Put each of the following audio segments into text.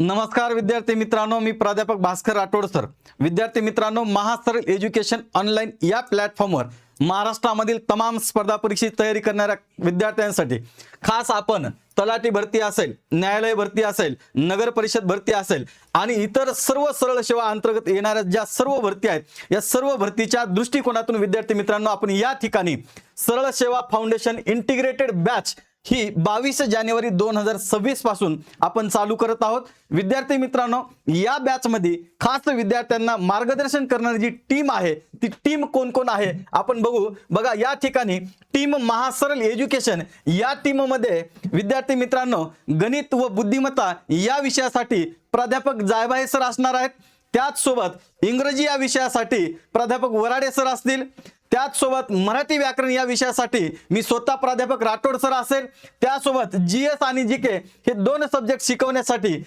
नमस्कार विद्यार्थी मित्रांनो मी प्राध्यापक भास्कर राठोड सर. विद्यार्थी मित्रांनो महासरल एज्युकेशन ऑनलाईन या प्लॅटफॉर्मवर महाराष्ट्रामधील तमाम स्पर्धा परीक्षेची तयारी करणाऱ्या विद्यार्थ्यांसाठी खास आपण तलाठी भरती असेल न्यायालय भरती असेल नगर परिषद भरती असेल आणि इतर सर्व सरळ सेवा अंतर्गत येणाऱ्या ज्या सर्व भरती आहेत या सर्व भरतीच्या दृष्टिकोनातून विद्यार्थी मित्रांनो आपण या ठिकाणी सरळ सेवा फाउंडेशन इंटिग्रेटेड बॅच ही बावीस जानेवारी दोन हजार सव्वीसपासून आपण चालू करत आहोत. विद्यार्थी मित्रांनो या बॅचमध्ये खास विद्यार्थ्यांना मार्गदर्शन करणारी जी टीम आहे ती टीम कोण कोण आहे? आपण बघू. बघा या ठिकाणी टीम महासरल एज्युकेशन या टीममध्ये विद्यार्थी मित्रांनो गणित व बुद्धिमत्ता या विषयासाठी प्राध्यापक जायबाई सर असणार आहेत. त्याचसोबत इंग्रजी या विषयासाठी प्राध्यापक वराडे सर असतील. त्याचसोबत मराठी व्याकरण या विषयासाठी मी स्वतः प्राध्यापक राठोड सर असेल. त्यासोबत जी एस आणि जी के हे दोन सब्जेक्ट शिकवण्यासाठी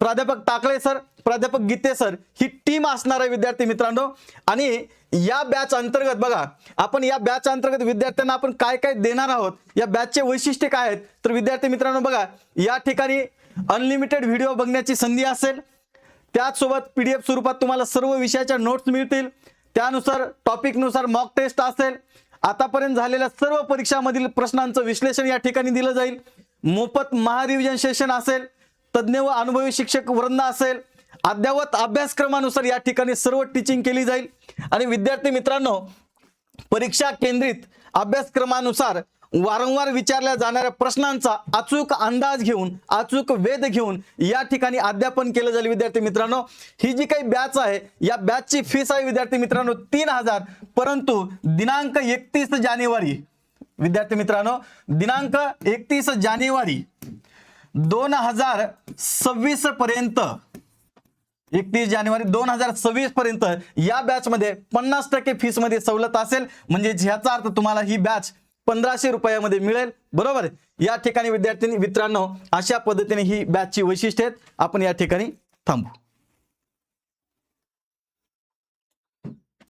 प्राध्यापक टाकळे सर प्राध्यापक गीते सर ही टीम असणार आहे विद्यार्थी मित्रांनो. आणि या बॅच अंतर्गत बघा आपण या बॅच अंतर्गत विद्यार्थ्यांना आपण काय काय देणार आहोत या बॅचचे वैशिष्ट्य काय आहेत? तर विद्यार्थी मित्रांनो बघा या ठिकाणी अनलिमिटेड व्हिडिओ बघण्याची संधी असेल. त्याचसोबत पी डी एफ स्वरूपात तुम्हाला सर्व विषयाच्या नोट्स मिळतील. त्यानुसार टॉपिकनुसार मॉक टेस्ट असेल. आतापर्यंत झालेल्या सर्व परीक्षामधील प्रश्नांचं विश्लेषण या ठिकाणी दिलं जाईल. मोफत महारिव्हिजन सेशन असेल. तज्ज्ञ व अनुभवी शिक्षक वृंद असेल. अद्ययावत अभ्यासक्रमानुसार या ठिकाणी सर्व टीचिंग केली जाईल. आणि विद्यार्थी मित्रांनो परीक्षा केंद्रित अभ्यासक्रमानुसार वारंवार विचारल्या जाणाऱ्या प्रश्नांचा अचूक अंदाज घेऊन अचूक वेध घेऊन या ठिकाणी अध्यापन केलं जाईल. विद्यार्थी मित्रांनो ही जी काही बॅच आहे या बॅचची फीस आहे विद्यार्थी मित्रांनो तीन हजार परंतु दिनांक एकतीस जानेवारी विद्यार्थी मित्रांनो दिनांक एकतीस जानेवारी दोन हजार सव्वीस पर्यंत एकतीस जानेवारी दोन हजार सव्वीस पर्यंत या बॅचमध्ये पन्नास टक्के फीसमध्ये सवलत असेल. म्हणजे ह्याचा अर्थ तुम्हाला ही बॅच पंधराशे रुपयामध्ये मिळेल. बरोबर? या ठिकाणी विद्यार्थी मित्रांनो अशा पद्धतीने ही बॅचची वैशिष्ट्ये आहेत. आपण या ठिकाणी थांबू.